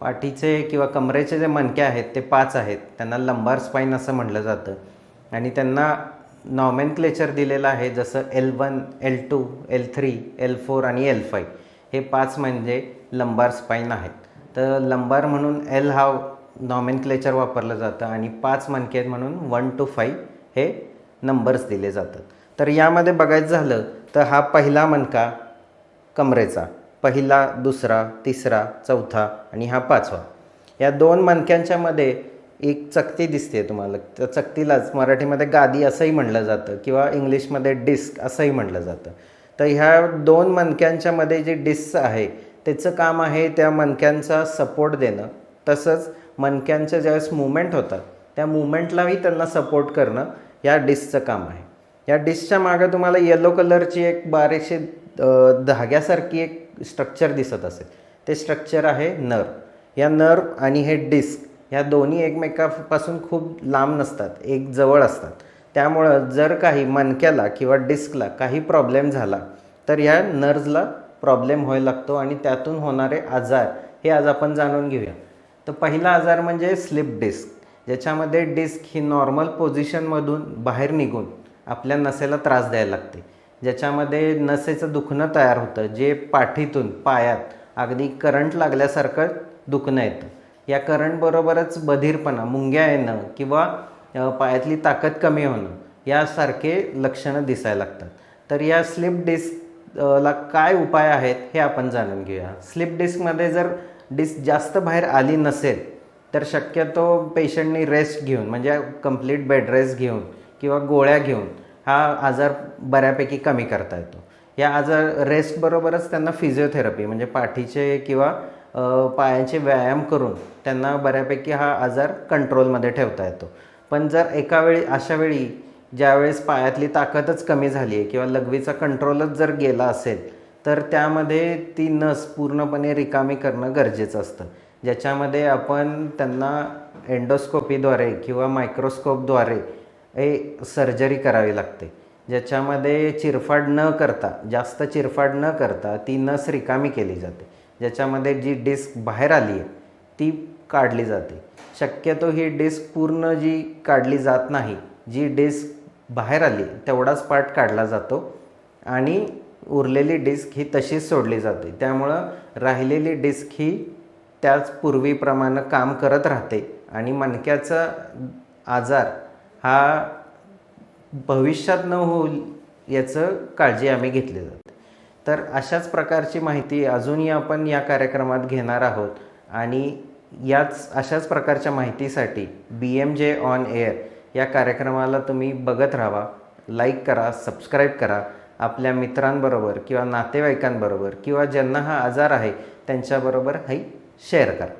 पाठीचे किंवा कमरेचे जे मणके आहेत ते पाच आहेत. त्यांना लंबार स्पाईन असं म्हटलं जातं. आणि त्यांना नॉमेन क्लेचर दिलेलं आहे जसं L one L two L three L four आणि एल फाय हे पाच म्हणजे लंबार स्पाईन आहेत. तर लंबार म्हणून एल हा नॉमेन क्लेचर वापरलं जातं आणि पाच मणके आहेत म्हणून वन टू फाईव्ह हे नंबर्स दिले जातात. तर यामध्ये बघायचं झालं तर हा पहिला मणका कमरेचा. पहिला दुसरा तिसरा चौथा आणि हा पाचवा. या दोन मणक्यांच्यामध्ये एक चकती दिसते तुम्हाला. त्या चकतीलाच मराठीमध्ये गादी असंही म्हणलं जातं किंवा इंग्लिशमध्ये डिस्क असंही म्हणलं जातं. तर ह्या दोन मणक्यांच्यामध्ये जे डिस्क आहे त्याचं काम आहे त्या मणक्यांचा सपोर्ट देणं. तसंच मणक्यांच्या ज्यावेळेस मुवमेंट होतात त्या मुवमेंटलाही त्यांना सपोर्ट करणं या डिस्कचं काम आहे. या डिशच्या मागं तुम्हाला येलो कलरची एक बारीकशी धाग्यासारखी एक स्ट्रक्चर दिसत असेल ते स्ट्रक्चर आहे नर. या नर्व आणि हे डिस्क ह्या दोन्ही एकमेकापासून खूप लांब नसतात एक जवळ असतात. त्यामुळं जर काही मणक्याला किंवा डिस्कला काही प्रॉब्लेम झाला तर ह्या नर्व्सला प्रॉब्लेम व्हायला लागतो आणि त्यातून होणारे आजार हे आज आपण जाणून घेऊया. तर पहिला आजार म्हणजे स्लिप डिस्क ज्याच्यामध्ये डिस्क ही नॉर्मल पोझिशनमधून बाहेर निघून आपल्या नसेला त्रास द्यायला लागते. ज्याच्यामध्ये नसेचं दुखणं तयार होतं जे पाठीतून पायात अगदी करंट लागल्यासारखं दुखणं येतं. या करंटबरोबरच बधीरपणा मुंग्या येणं किंवा पायातली ताकद कमी होणं यासारखे लक्षणं दिसायला लागतात. तर या स्लिप डिस्क ला काय उपाय आहेत हे आपण जाणून घेऊया. स्लिप डिस्कमध्ये जर डिस्क जास्त बाहेर आली नसेल तर शक्यतो पेशंटनी रेस्ट घेऊन म्हणजे कंप्लीट बेड रेस्ट घेऊन किंवा गोळ्या घेऊन हा आजार बऱ्यापैकी कमी करता येतो. या आजार रेस्टबरोबरच त्यांना फिजिओथेरपी म्हणजे पाठीचे किंवा पायांचे व्यायाम करून त्यांना बऱ्यापैकी हा आजार कंट्रोलमध्ये ठेवता येतो. पण जर एका वेळी अशा वेळी ज्यावेळेस पायातली ताकदच कमी झाली आहे किंवा लघवीचा कंट्रोलच जर गेला असेल तर त्यामध्ये ती नस पूर्णपणे रिकामी करणं गरजेचं असतं. ज्याच्यामध्ये आपण त्यांना एंडोस्कोपीद्वारे किंवा मायक्रोस्कोपद्वारे हे सर्जरी करावी लागते. ज्याच्यामध्ये चिरफाड न करता जास्त चिरफाड न करता ती नस रिकामी केली जाते. ज्याच्यामध्ये जी डिस्क बाहेर आली आहे ती काढली जाते. शक्यतो ही डिस्क पूर्ण जी काढली जात नाही जी डिस्क बाहेर आली तेवढाच पार्ट काढला जातो आणि उरलेली डिस्क ही तशीच सोडली जाते. त्यामुळं राहिलेली डिस्क ही त्याच पूर्वीप्रमाणे काम करत राहते आणि मणक्याचा आजार हा भविष्यात न होईल याचं काळजी आम्ही घेतली जाते. तर अशाच प्रकारची माहिती अजूनही आपण या कार्यक्रमात घेणार आहोत आणि याच अशाच प्रकारच्या माहितीसाठी B M J on air या कार्यक्रमाला तुम्ही बघत राहा लाईक करा सबस्क्राईब करा. आपल्या मित्रांबरोबर किंवा नातेवाईकांबरोबर किंवा ज्यांना हा आजार आहे त्यांच्याबरोबर ही शेअर करा.